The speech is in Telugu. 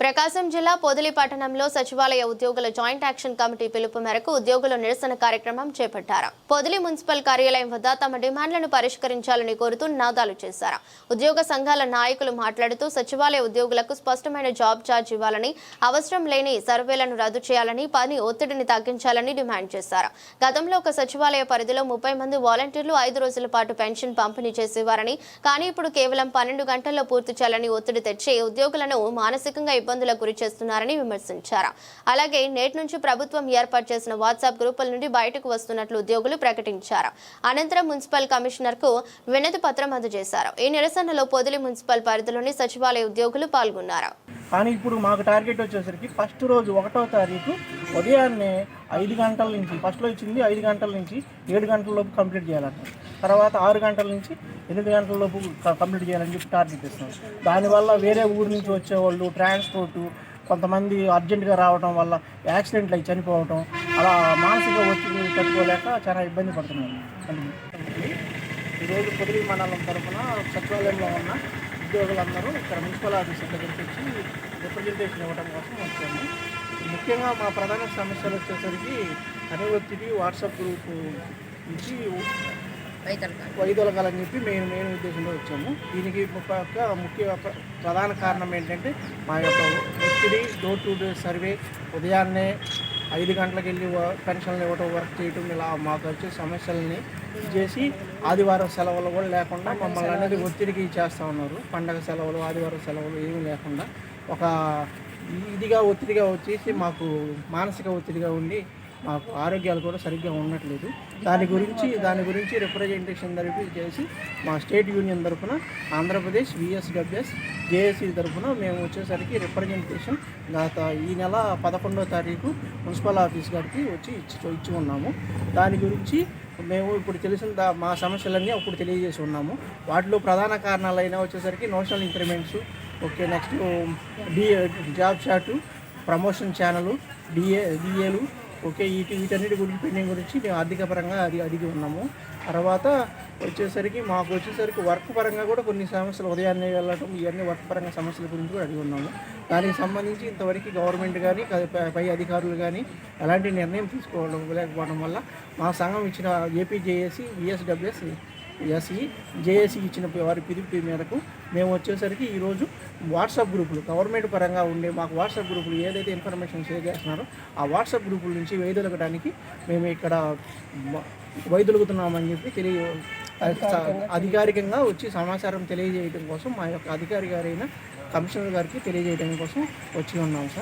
ప్రకాశం జిల్లా పొదిలి పట్టణంలో సచివాలయ ఉద్యోగుల జాయింట్ యాక్షన్ కమిటీ పిలుపు మేరకు ఉద్యోగుల నిరసన కార్యక్రమం చేపట్టారు. పొదిలి మున్సిపల్ కార్యాలయం వద్ద తమ డిమాండ్లను పరిష్కరించాలని కోరుతూ నినాదాలు చేశారు. ఉద్యోగ సంఘాల నాయకులు మాట్లాడుతూ సచివాలయ ఉద్యోగులకు స్పష్టమైన జాబ్ ఛార్జ్ ఇవ్వాలని అవసరం లేని సర్వేలను రద్దు చేయాలని పని ఒత్తిడిని తగ్గించాలని డిమాండ్ చేశారు. గతంలో ఒక సచివాలయ పరిధిలో ముప్పై మంది వాలంటీర్లు ఐదు రోజుల పాటు పెన్షన్ పంపిణీ చేసేవారని కానీ ఇప్పుడు కేవలం పన్నెండు గంటల్లో పూర్తి చేయాలని ఒత్తిడి తెచ్చి ఉద్యోగులను మానసికంగా ఇబ్బందులకు గురి చేస్తున్నారని విమర్శించారు. అలాగే నేటి నుంచి ప్రభుత్వం ఏర్పాటు చేసిన వాట్సాప్ గ్రూపుల నుండి బయటకు వస్తున్నట్లు ఉద్యోగులు ప్రకటించారు. అనంతరం మున్సిపల్ కమిషనర్కు వినతి పత్రం అందజేశారు. ఈ నిరసనలో పొదిలి మున్సిపల్ పరిధిలోని సచివాలయ ఉద్యోగులు పాల్గొన్నారు. కానీ ఇప్పుడు మాకు టార్గెట్ వచ్చేసరికి ఫస్ట్ రోజు ఒకటో తారీఖు ఉదయాన్నే ఐదు గంటల నుంచి ఫస్ట్లో ఇచ్చింది ఐదు గంటల నుంచి ఏడు గంటల లోపు కంప్లీట్ చేయాలంట. తర్వాత ఆరు గంటల నుంచి ఎనిమిది గంటల లోపు కంప్లీట్ చేయాలని చెప్పి టార్గెట్ ఇస్తున్నాం దానివల్ల వేరే ఊరు నుంచి వచ్చేవాళ్ళు ట్రాన్స్పోర్టు కొంతమంది అర్జెంటుగా రావడం వల్ల యాక్సిడెంట్లు అయి చనిపోవటం అలా మానసిక ఒత్తిడి తట్టుకోలేక చాలా ఇబ్బంది పడుతున్నారు ఈరోజు పొదిలి మండలం తరఫున సచివాలయంలో ఉన్న ఉద్యోగులందరూ ఇక్కడ మున్సిపల్ ఆఫీసర్ దగ్గరికి వచ్చి రిప్రజెంటేషన్ ఇవ్వడం కోసం వచ్చాము. ముఖ్యంగా మా ప్రధాన సమస్యలు వచ్చేసరికి పని ఒత్తిడి వాట్సాప్ గ్రూప్ నుంచి వైదొలగాలని చెప్పి మేము మెయిన్ ఉద్దేశంలో వచ్చాము. దీనికి ఒక ముఖ్య ప్రధాన కారణం ఏంటంటే మా యొక్క ఒత్తిడి డోర్ టు డోర్ సర్వే ఉదయాన్నే ఐదు గంటలకు వెళ్ళి పెన్షన్లు ఇవ్వటం వర్క్ చేయటం ఇలా మాకు వచ్చే సమస్యలని చేసి ఆదివారం సెలవులు కూడా లేకుండా మమ్మల్ని అనేది ఒత్తిడికి చేస్తూ ఉన్నారు. పండగ సెలవులు ఆదివారం సెలవులు ఏమీ లేకుండా ఒక ఇదిగా ఒత్తిడిగా వచ్చేసి మాకు మానసిక ఒత్తిడిగా ఉండి మాకు ఆరోగ్యాలు కూడా సరిగ్గా ఉండట్లేదు. దాని గురించి దాని గురించి రిప్రజెంటేషన్ తరపు చేసి మా స్టేట్ యూనియన్ తరఫున ఆంధ్రప్రదేశ్ విఎస్డబ్ల్యూఎస్ జేఏసీ తరఫున మేము వచ్చేసరికి రిప్రజెంటేషన్ గత ఈ నెల పదకొండో తారీఖు మున్సిపల్ ఆఫీస్ గారికి వచ్చి ఇచ్చి ఇచ్చి ఉన్నాము. దాని గురించి మేము ఇప్పుడు తెలిసిన దా- మా సమస్యలన్నీ అప్పుడు తెలియజేసి ఉన్నాము. వాటిలో ప్రధాన కారణాలైన వచ్చేసరికి notional increments okay next the job chart promotion channel DA డిఏలు ఓకే వీటి వీటన్నిటి గురించి పెండింగ్ గురించి మేము ఆర్థిక పరంగా అది అడిగి ఉన్నాము. తర్వాత వచ్చేసరికి మాకు వచ్చేసరికి వర్క్ పరంగా కూడా కొన్ని సమస్యలు ఉదయాన్నే వెళ్ళటం ఇవన్నీ వర్క్ పరంగా సమస్యల గురించి కూడా అడిగి ఉన్నాము. దానికి సంబంధించి ఇంతవరకు గవర్నమెంట్ కానీ పై- అధికారులు కానీ ఎలాంటి నిర్ణయం తీసుకోవడం లేకపోవడం వల్ల మా సంఘం ఇచ్చిన ఏపీజేఏసీ విఎస్డబ్ల్యూఎస్ ఎస్ఈ జేఏసీ ఇచ్చిన వారి పిలుపు మేరకు మేము వచ్చేసరికి ఈరోజు వాట్సాప్ గ్రూపులు గవర్నమెంట్ పరంగా ఉండే మాకు వాట్సాప్ గ్రూపులు ఏదైతే ఇన్ఫర్మేషన్ షేర్ చేస్తున్నారో ఆ వాట్సాప్ గ్రూపుల నుంచి వైదొలగడానికి మేము ఇక్కడ వైదొలుగుతున్నామని చెప్పి తెలియ అధికారికంగా వచ్చి సమాచారం తెలియజేయడం కోసం మా యొక్క అధికారి గారైన కమిషనర్ గారికి తెలియజేయడం కోసం వచ్చి ఉన్నాం సార్.